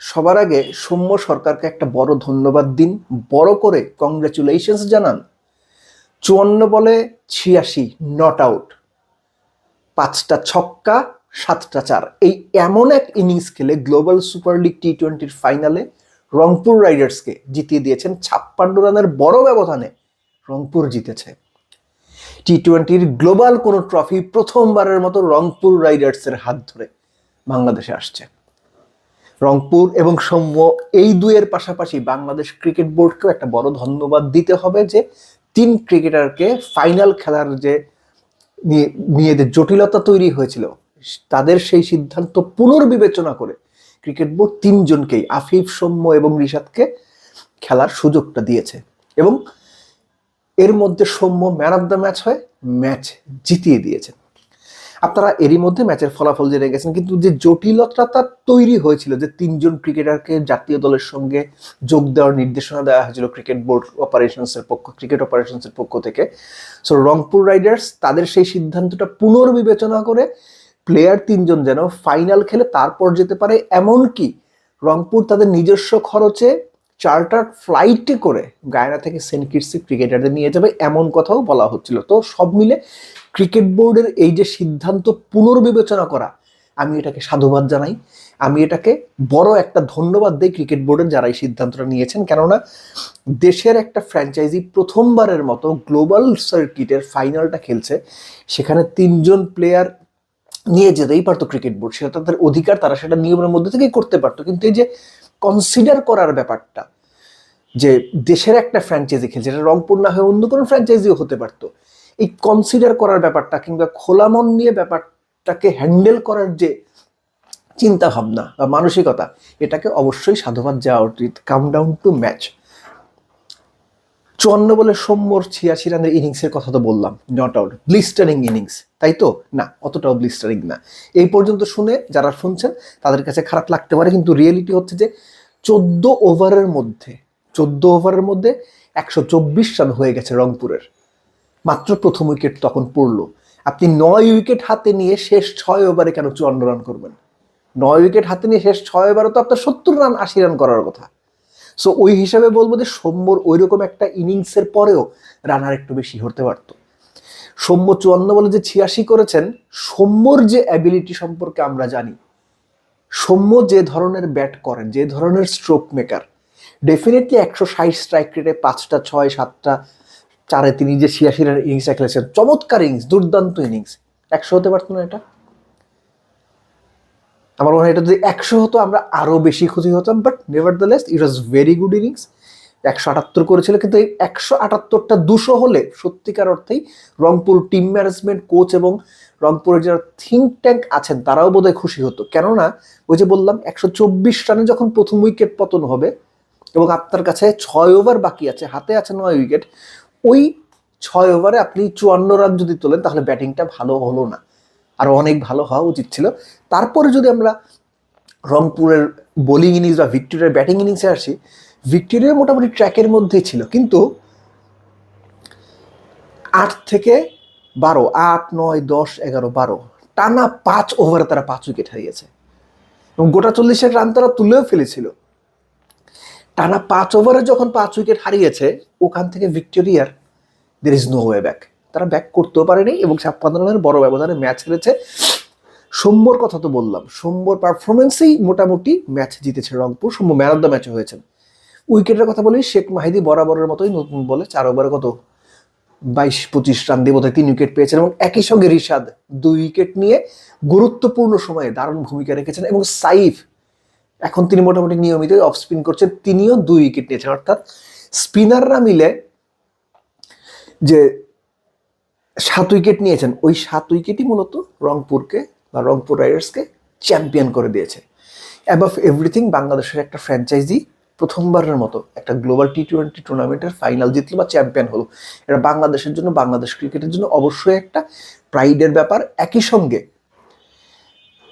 সবার আগে সৌম্য সরকারকে একটা বড় ধন্যবাদ দিন, বড় করে কংগ্রেচুলেশনস জানান। চুয়ান্ন বলে ছিয়াশি নট আউট পাঁচটা ছক্কা, সাতটা চার। এই এমন এক ইনিংস খেলে গ্লোবাল সুপার লিগ টি টোয়েন্টির ফাইনালে রংপুর রাইডার্সকে জিতিয়ে দিয়েছেন ছাপ্পান্ন রানের বড় ব্যবধানে রংপুর জিতেছে। টি টোয়েন্টির গ্লোবাল কোনো ট্রফি প্রথমবারের মতো রংপুর রাইডার্সের হাত ধরে বাংলাদেশে আসছে। রংপুর এবং সৌম্য এই দুয়ের পাশাপাশি বাংলাদেশ ক্রিকেট বোর্ডকেও একটা বড় ধন্যবাদ দিতে হবে যে তিন ক্রিকেটারকে ফাইনাল খেলার যে নিয়ে- নিয়েদের জটিলতা তৈরি হয়েছিল, তাদের সেই সিদ্ধান্ত পুনর্বিবেচনা করে ক্রিকেট বোর্ড তিনজনকেই, আফিফ, সৌম্য এবং রিশাদকে খেলার সুযোগটা দিয়েছে। এবং এর মধ্যে Soumya man of the match হয়ে ম্যাচ জিতিয়ে দিয়েছে। আপনারা এরই মধ্যে ম্যাচের ফলাফল জেনে গেছেন, কিন্তু যে জটিলতাটা তৈরি হয়েছিল, যে তিনজন ক্রিকেটারকে জাতীয় দলের সঙ্গে যোগ দেওয়ার নির্দেশনা দেওয়া হয়েছিল ক্রিকেট বোর্ড অপারেশনসের পক্ষ, ক্রিকেট অপারেশনসের পক্ষ থেকে। সো রংপুর রাইডার্স তাদের সেই সিদ্ধান্তটা পুনর্বিবেচনা করে প্লেয়ার তিনজন যেন ফাইনাল খেলে তারপর যেতে পারে, এমনকি রংপুর তাদের নিজস্ব খরচে চার্টার ফ্লাইটে করে গায়না থেকে সেন্ট কিটসে ক্রিকেটারদের নিয়ে যাবে, এমন কথাও বলা হচ্ছিল। তো সব মিলে ক্রিকেট বোর্ডের এই যে সিদ্ধান্ত পুনর্বিবেচনা করা, আমি এটাকে সাধুবাদ জানাই। আমি এটাকে বড় একটা ধন্যবাদ দেই ক্রিকেট বোর্ডের যারা এই সিদ্ধান্তটা নিয়েছেন। কেননা, দেশের একটা ফ্র্যাঞ্চাইজি প্রথমবারের মতো গ্লোবাল সার্কিটের ফাইনালটা খেলছে। সেখানে তিনজন প্লেয়ার নিয়ে যেতেই পারতো ক্রিকেট বোর্ড। সেটা তাদের অধিকার, তারা সেটা নিয়মের মধ্যে থেকেই করতে পারতো। কিন্তু এই যে কনসিডার করার ব্যাপারটা, যে দেশের একটা ফ্র্যাঞ্চাইজি খেলছে এটা রংপুর না হয়ে অন্য কোনো ফ্র্যাঞ্চাইজিও হতে পারতো এই কনসিডার করার ব্যাপারটা কিংবা খোলা মন নিয়ে ব্যাপারটাকে হ্যান্ডেল করার যে চিন্তা ভাবনা বা মানসিকতা, এটাকে অবশ্যই সাধুবাদ যাওয়া উচিত। কাম ডাউন টু ম্যাচ চুয়ান্ন বলে সৌম্যর ছিয়াশি রানের ইনিংসের কথা তো বললাম নট আউট ব্লিস্টারিং ইনিংস তাই তো? না, অতটাও ব্লিস্টারিং না। এই পর্যন্ত শুনে যারা শুনছেন, তাদের কাছে খারাপ লাগতে পারে, কিন্তু রিয়েলিটি হচ্ছে যে চোদ্দ ওভারের মধ্যে, চোদ্দ ওভারের মধ্যে একশো চব্বিশ রান হয়ে গেছে রংপুরের। মাত্র প্রথম উইকেট তখন পড়ল। আপনি নয় উইকেট হাতে নিয়ে শেষ ছয় ওভারে কেন চুয়ান্ন রান করবেন? নয় উইকেট হাতে নিয়ে শেষ ছয় ওভারে তো আপনার সত্তর রান, আশি রান করার কথা। সো ওই হিসাবে বলব যে সৌম্যর ওই রকম একটা ইনিংসের পরেও রান আর একটু বেশি হতে পারতো। সৌম্য চুয়ান্ন বলে যে ছিয়াশি করেছেন, সৌম্যর যে অ্যাবিলিটি সম্পর্কে আমরা জানি, সৌম্য যে ধরনের ব্যাট করেন, যে ধরনের স্ট্রোক মেকার ডেফিনেটলি একশো ষাট স্ট্রাইক রেটে পাঁচটা, ছয়, সাতটা চারে তিনি যে ছিয়াশি রানের ইনিংসটা খেলেছেন, চমৎকার ইনিংস দুর্দান্ত ইনিংস একশো হতে পারতো না এটা? আমার মনে হয় এটা যদি একশো হতো, আমরা আরও বেশি খুশি হতাম but nevertheless it was very good innings একশো আটাত্তর করেছিল, কিন্তু এই একশো আটাত্তরটা দুশো হলে সত্যিকার অর্থেই রংপুর টিম ম্যানেজমেন্ট কোচ এবং রংপুরের যারা থিঙ্ক ট্যাঙ্ক আছেন, তারাও বোধহয় খুশি হতো। কেননা, ওই যে বললাম, একশো চব্বিশ রানে যখন প্রথম উইকেট পতন হবে, এবং আপনার কাছে ছয় ওভার বাকি আছে, হাতে আছে নয় উইকেট ওই ছয় ওভারে আপনি চুয়ান্ন রান যদি তোলেন, তাহলে ব্যাটিংটা ভালো হলো না। আরও অনেক ভালো হওয়া উচিত ছিল। তারপরে যদি আমরা রংপুরের বোলিং ইনিংস বা ভিক্টোরিয়ার ব্যাটিং ইনিংসে আসি, ভিক্টোরিয়া মোটামুটি ট্র্যাকের মধ্যেই ছিল। কিন্তু আট থেকে বারো, আট, নয়, দশ, এগারো, বারো, টানা পাঁচ ওভারে তারা পাঁচ উইকেট হারিয়েছে। এবং গোটা চল্লিশের রান তারা তুলেও ফেলেছিল। টানা পাঁচ ওভারে যখন পাঁচ উইকেট হারিয়েছে, ওখান থেকে ভিক্টোরিয়ার there is no way back তারা ব্যাক করতেও পারেনি এবং ছাপ্পান্ন রানের বড় ব্যবধানে ম্যাচ হেরেছে। সোম্বর কথা তো বললাম, সোম্বর পারফরমেন্সেই মোটামুটি ম্যাচ জিতেছে Rangpur Soumya man of the ম্যাচে হয়েছেন। উইকেটের কথা বলি, শেখ মাহিদি বরাবরের মতোই নতুন বলে চার ওভারে কত? বাইশ, পঁচিশ রান দিয়ে বোধহয় তিন উইকেট পেয়েছেন এবং একই সঙ্গে রিশাদ দুই উইকেট নিয়ে গুরুত্বপূর্ণ সময়ে দারুণ ভূমিকা রেখেছেন এবং সাইফ এখন তিনি মোটামুটি নিয়মিত অফ স্পিন করছেন, তিনিও দুই উইকেট নিয়েছেন। অর্থাৎ স্পিনাররা মিলে যে সাত উইকেট নিয়েছেন, ওই সাত উইকেটই মূলত রংপুরকে বা রংপুর রাইডার্সকে চ্যাম্পিয়ন করে দিয়েছে। অ্যাবভ এভরিথিং বাংলাদেশের একটা ফ্র্যাঞ্চাইজি প্রথমবারের মতো একটা গ্লোবাল টি টোয়েন্টি টুর্নামেন্টের ফাইনাল জিতলো বা চ্যাম্পিয়ন হলো। এটা বাংলাদেশের জন্য, বাংলাদেশ ক্রিকেটের জন্য অবশ্যই একটা প্রাইডের ব্যাপার। একই সঙ্গে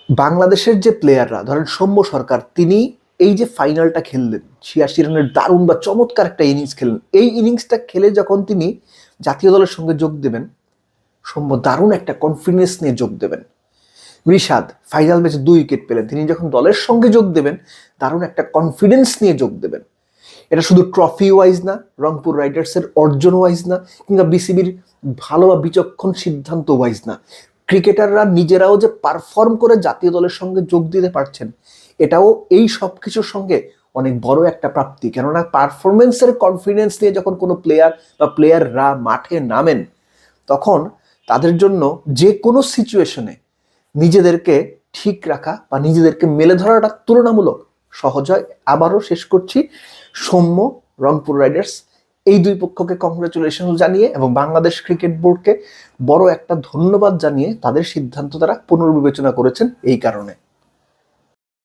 বাংলাদেশের যে প্লেয়াররা ধরেন সৌম্য সরকার, তিনি এই যে ফাইনালটা খেললেন, ছিয়াশি রানের দারুণ বা চমৎকার একটা ইনিংস খেললেন, এই ইনিংসটা খেলে যখন তিনি জাতীয় দলের সঙ্গে যোগ দেবেন, সৌম্য দারুণ একটা কনফিডেন্স নিয়ে যোগ দেবেন। রিশাদ ফাইনাল ম্যাচে দুই উইকেট পেলেন, তিনি যখন দলের সঙ্গে যোগ দেবেন, দারুণ একটা কনফিডেন্স নিয়ে যোগ দেবেন। এটা শুধু ট্রফি ওয়াইজ না, রংপুর রাইডার্সের অর্জন ওয়াইজ না, কিংবা বিসিবির ভালো বা বিচক্ষণ সিদ্ধান্ত ওয়াইজ না। ক্রিকেটাররা নিজেরাও যে পারফর্ম করে জাতীয় দলের সঙ্গে যোগ দিতে পারছেন, এটাও এই সব কিছুর সঙ্গে অনেক বড় একটা প্রাপ্তি। কেননা পারফরমেন্সের কনফিডেন্স নিয়ে যখন কোনো প্লেয়ার বা প্লেয়াররা মাঠে নামেন, তখন তাদের জন্য যে কোনো সিচুয়েশনে নিজেদেরকে ঠিক রাখা বা নিজেদেরকে মেলে ধরাটা তুলনামূলক সহজ হয়। আবারও শেষ করছি, সৌম্য রংপুর রাইডার্স এই দুই পক্ষকে কংগ্রেচুলেশন জানিয়ে এবং বাংলাদেশ ক্রিকেট বোর্ডকে বড় একটা ধন্যবাদ জানিয়ে তাদের সিদ্ধান্ত তারা পুনর্বিবেচনা করেছেন এই কারণে।